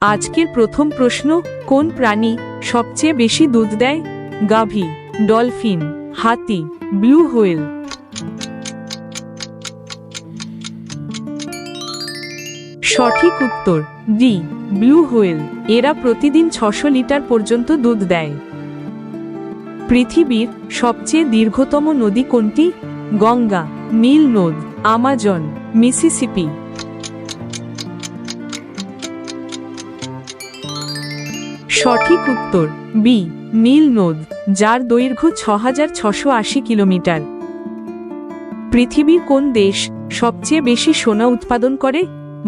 আজকের প্রথম প্রশ্ন, কোন প্রাণী সবচেয়ে বেশি দুধ দেয়? গাভী, ডলফিন, হাতি, ব্লু হোয়েল। সঠিক উত্তর, ডি, ব্লু হোয়েল। এরা প্রতিদিন ছশো লিটার পর্যন্ত দুধ দেয়। পৃথিবীর সবচেয়ে দীর্ঘতম নদী কোনটি? গঙ্গা, নীল নদ, আমাজন, মিসিসিপি। সঠিক উত্তর, বি, নীল নদ, যার দৈর্ঘ্য ছ হাজার ছশো আশি কিলোমিটার। পৃথিবীর কোন দেশ সবচেয়ে বেশি সোনা উৎপাদন করে?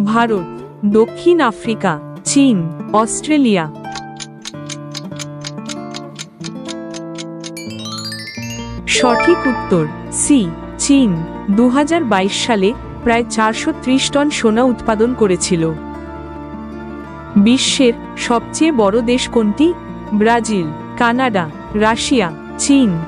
ভারত, দক্ষিণ আফ্রিকা, চীন, অস্ট্রেলিয়া। সঠিক উত্তর, সি, চীন। দু হাজার বাইশ সালে প্রায় চারশো ত্রিশ টন সোনা উৎপাদন করেছিল। বিশ্বের সবচেয়ে বড় দেশ কোনটি? ব্রাজিল, কানাডা, রাশিয়া, চীন।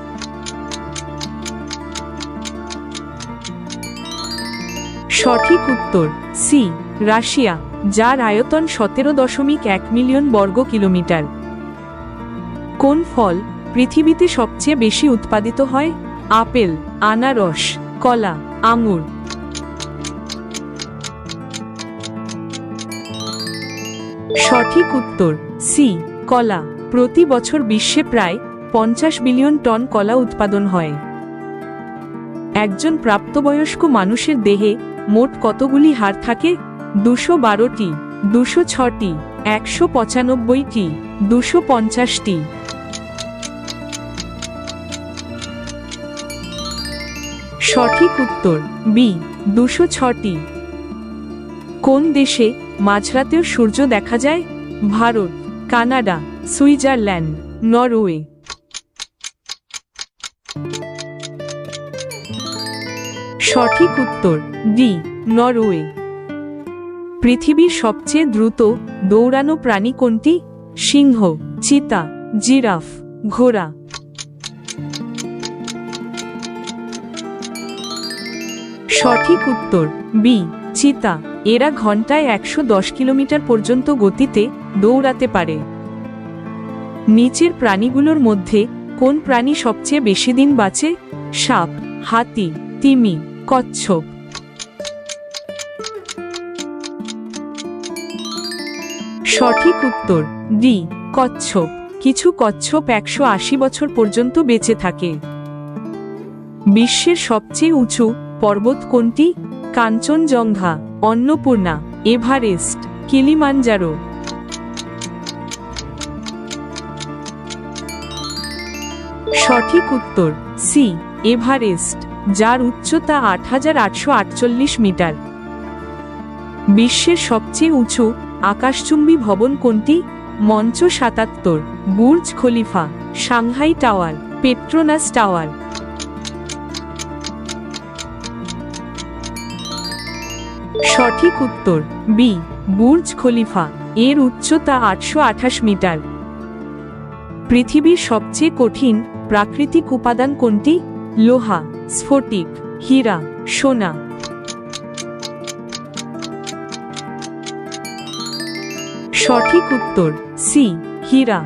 সঠিক উত্তর, সি, রাশিয়া, যার আয়তন সতেরো দশমিক এক মিলিয়ন বর্গ কিলোমিটার। কোন ফল পৃথিবীতে সবচেয়ে বেশি উৎপাদিত হয়? আপেল, আনারস, কলা, আঙুর। সঠিক উত্তর সি কলা। প্রতি বছর বিশ্বে প্রায় পঞ্চাশ বিলিয়ন টন কলা উৎপাদন হয়। একজন প্রাপ্তবয়স্ক মানুষের দেহে মোট কতগুলি হাড় থাকে? দুশো বারোটি, দুশো ছটি, একশো পঁচানব্বইটি, দুশো পঞ্চাশটি। সঠিক উত্তর বি দুশো ছটি। কোন দেশে মাঝরাতেও সূর্য দেখা যায়? Bharat, Canada, Switzerland, Norway. সঠিক উত্তর, ডি, নরওয়ে। পৃথিবীর সবচেয়ে দ্রুত দৌড়ানো প্রাণী কোনটি? সিংহ, চিতা, জিরাফ, ঘোড়া। সঠিক উত্তর, বি, চিতা। এরা ঘন্টায় একশো দশ কিলোমিটার পর্যন্ত গতিতে দৌড়াতে পারে। নিচের প্রাণীগুলোর মধ্যে কোন প্রাণী সবচেয়ে বেশি দিন বাঁচে? সাপ, হাতি, তিমি, কচ্ছপ। সঠিক উত্তর, ডি, কচ্ছপ। কিছু কচ্ছপ একশো আশি বছর পর্যন্ত বেঁচে থাকে। বিশ্বের সবচেয়ে উঁচু পর্বত কোনটি? কাঞ্চনজঙ্ঘা। Annapurna, Everest, Kilimanjaro. সঠিক উত্তর, সি, এভারেস্ট, যার উচ্চতা আট হাজার আটশো আটচল্লিশ মিটার। বিশ্বের সবচেয়ে উঁচু আকাশচুম্বী ভবন কোনটি? মঞ্চ সাতাত্তর, Burj Khalifa, Shanghai tower, Petronas tower. সঠিক উত্তর, বি, বুর্জ খলিফা। এর উচ্চতা আটশো আঠাশ মিটার। পৃথিবীর সবচেয়ে কঠিন প্রাকৃতিক উপাদান কোনটি? লোহা, স্ফটিক, হীরা, সোনা। সঠিক উত্তর, সি, হীরা।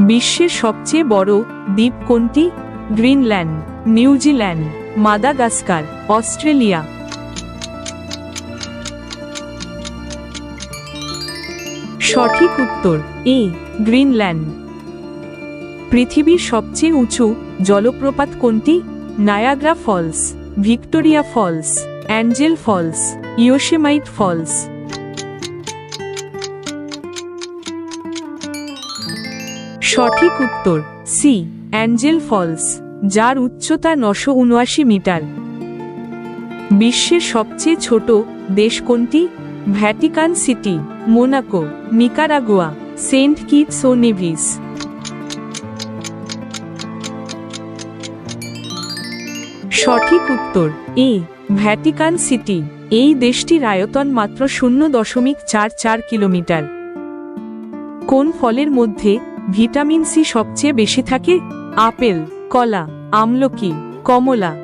বিশ্বের সবচেয়ে বড় দ্বীপ কোনটি? Greenland, New Zealand, Madagascar, Australia. সঠিক উত্তর, এ, গ্রিনল্যান্ড। পৃথিবীর সবচেয়ে উঁচু জলপ্রপাত কোনটি? Niagara Falls, Victoria Falls, Angel Falls Yosemite Falls. সঠিক উত্তর, সি, অ্যাঞ্জেল ফলস, যার উচ্চতা নশো উনআশি মিটার। বিশ্বের সবচেয়ে ছোট দেশ কোনটি? Vatican city Monaco Nicaragua Saint Kitts ও নেভিস সঠিক উত্তর, এ ভ্যাটিকান সিটি এই দেশটির আয়তন মাত্র শূন্য দশমিক চার চার কিলোমিটার। কোন ফলের মধ্যে ভিটামিন সি সবচেয়ে বেশি থাকে? আপেল, কলা, আমলকি, কমলা।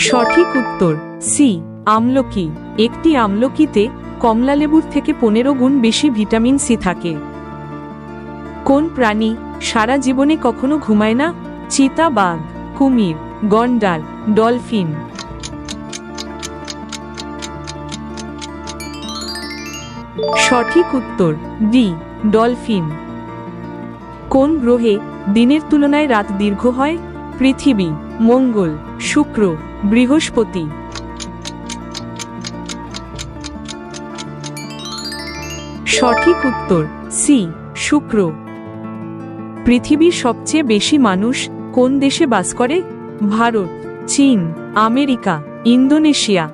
সঠিক উত্তর সি আমলকি। একটি আমলকিতে কমলালেবুর থেকে পনেরো গুণ বেশি ভিটামিন সি থাকে। কোন প্রাণী সারা জীবনে কখনো ঘুমায় না? চিতা বাঘ কুমির, গন্ডার, ডলফিন। সঠিক উত্তর ডি ডলফিন। কোন গ্রহে দিনের তুলনায় রাত দীর্ঘ হয়? পৃথিবী। মঙ্গল, শুক্র, বৃহস্পতি। সঠিক উত্তর, সি, শুক্র। পৃথিবীর সবচেয়ে বেশি মানুষ কোন দেশে বাস করে? ভারত, চীন, আমেরিকা, ইন্দোনেশিয়া।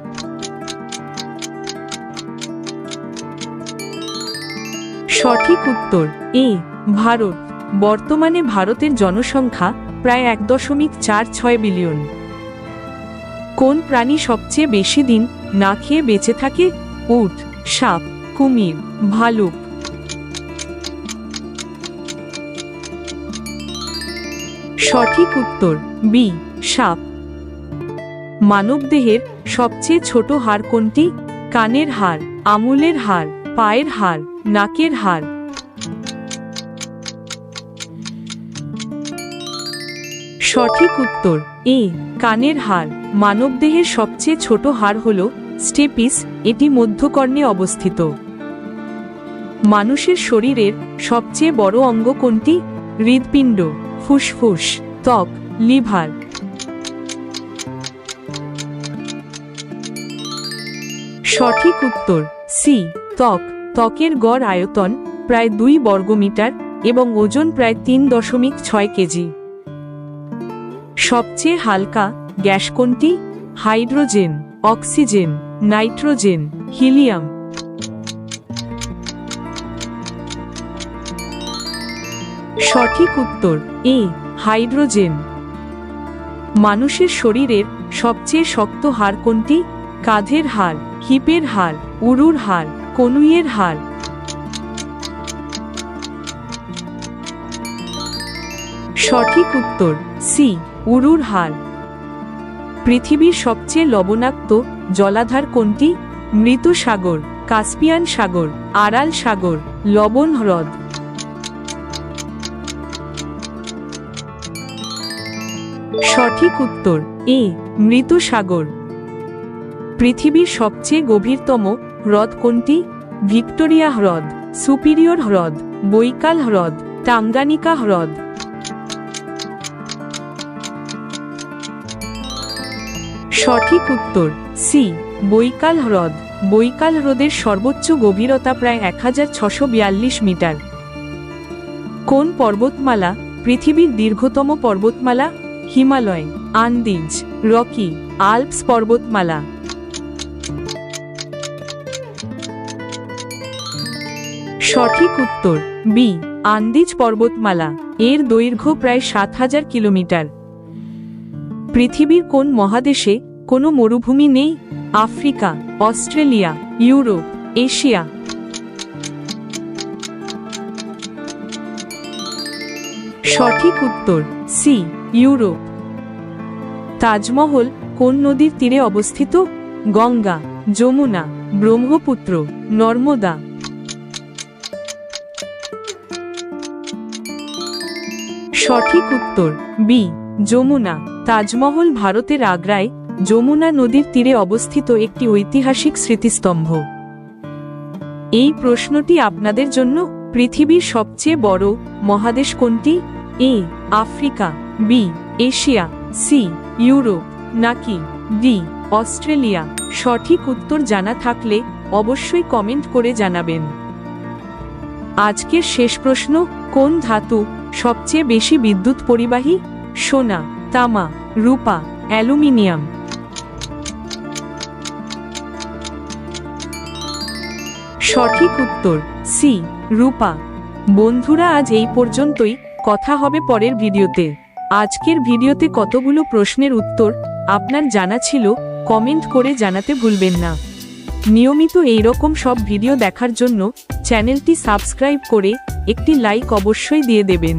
সঠিক উত্তর, এ, ভারত। বর্তমানে ভারতের জনসংখ্যা প্রায় এক দশমিক চার ছয় বিলিয়ন। কোন প্রাণী সবচেয়ে বেশি দিন না খেয়ে বেঁচে থাকে? উট, সাপ, কুমির, ভালুক। সঠিক উত্তর, বি, সাপ। মানবদেহের সবচেয়ে ছোট হাড় কোনটি? কানের হাড় আঙুলের হাড়, পায়ের হাড়, নাকের হাড়। সঠিক উত্তর, এ, কানের হাড়। মানবদেহের সবচেয়ে ছোট হাড় হল স্টেপিস, এটি মধ্যকর্ণে অবস্থিত। মানুষের শরীরের সবচেয়ে বড় অঙ্গ কোনটি? হৃদপিণ্ড ফুসফুস, ত্বক, লিভার। সঠিক উত্তর, সি, ত্বক। ত্বকের গড় আয়তন প্রায় দুই বর্গমিটার এবং ওজন প্রায় তিন দশমিক ছয় কেজি। সবচেয়ে হালকা গ্যাস কোনটি? Hydrogen, oxygen, nitrogen, helium. সঠিক উত্তর, এ, হাইড্রোজেন। মানুষের শরীরের সবচেয়ে শক্ত হাড় কোনটি? কাঁধের হাড়, হিপের হাড়, উরুর হাড়, কনুইয়ের হাড়। সঠিক উত্তর, সি উরুর হাড় পৃথিবীর সবচেয়ে লবণাক্ত জলাধার কোনটি? মৃত সাগর, কাস্পিয়ান সাগর আরাল সাগর, লবণ হ্রদ। সঠিক উত্তর, এ মৃত সাগর। পৃথিবীর সবচেয়ে গভীরতম হ্রদ কোনটি? ভিক্টোরিয়া হ্রদ, সুপিরিয়র হ্রদ, বৈকাল হ্রদ, টাঙ্গানিকা হ্রদ। সঠিক উত্তর, সি, বৈকাল হ্রদ। বৈকাল হ্রদের সর্বোচ্চ গভীরতা প্রায় এক মিটার। কোন পর্বতমালা, পৃথিবীর দীর্ঘতম পর্বতমালা? হিমালয়, আন্দিজ, রকি, আল্পস পর্বতমালা। সঠিক উত্তর, বি, আন্দিজ পর্বতমালা। এর দৈর্ঘ্য প্রায় সাত হাজার কিলোমিটার। পৃথিবীর কোন মহাদেশে কোনো মরুভূমি নেই? Africa, Australia, Europe, Asia. সঠিক উত্তর, সি, ইউরোপ। তাজমহল কোন নদীর তীরে অবস্থিত? গঙ্গা, যমুনা, ব্রহ্মপুত্র, নর্মদা। সঠিক উত্তর, বি, যমুনা। তাজমহল ভারতের আগ্রায় যমুনা নদীর তীরে অবস্থিত একটি ঐতিহাসিক স্মৃতিস্তম্ভ। এই প্রশ্নটি আপনাদের জন্য পৃথিবীর সবচেয়ে বড় মহাদেশ কোনটি? A, Africa, B, Asia, C, Europe, নাকি ডি, অস্ট্রেলিয়া? সঠিক উত্তর জানা থাকলে অবশ্যই কমেন্ট করে জানাবেন। আজকের শেষ প্রশ্ন, কোন ধাতু সবচেয়ে বেশি বিদ্যুৎ পরিবাহী? সোনা। তামা, রূপা, অ্যালুমিনিয়াম। সঠিক উত্তর, সি, রূপা। বন্ধুরা, আজ এই পর্যন্তই। কথা হবে পরের ভিডিওতে। আজকের ভিডিওতে কতগুলো প্রশ্নের উত্তর আপনার জানা ছিল, কমেন্ট করে জানাতে ভুলবেন না। নিয়মিত এই রকম সব ভিডিও দেখার জন্য চ্যানেলটি সাবস্ক্রাইব করে একটি লাইক অবশ্যই দিয়ে দেবেন।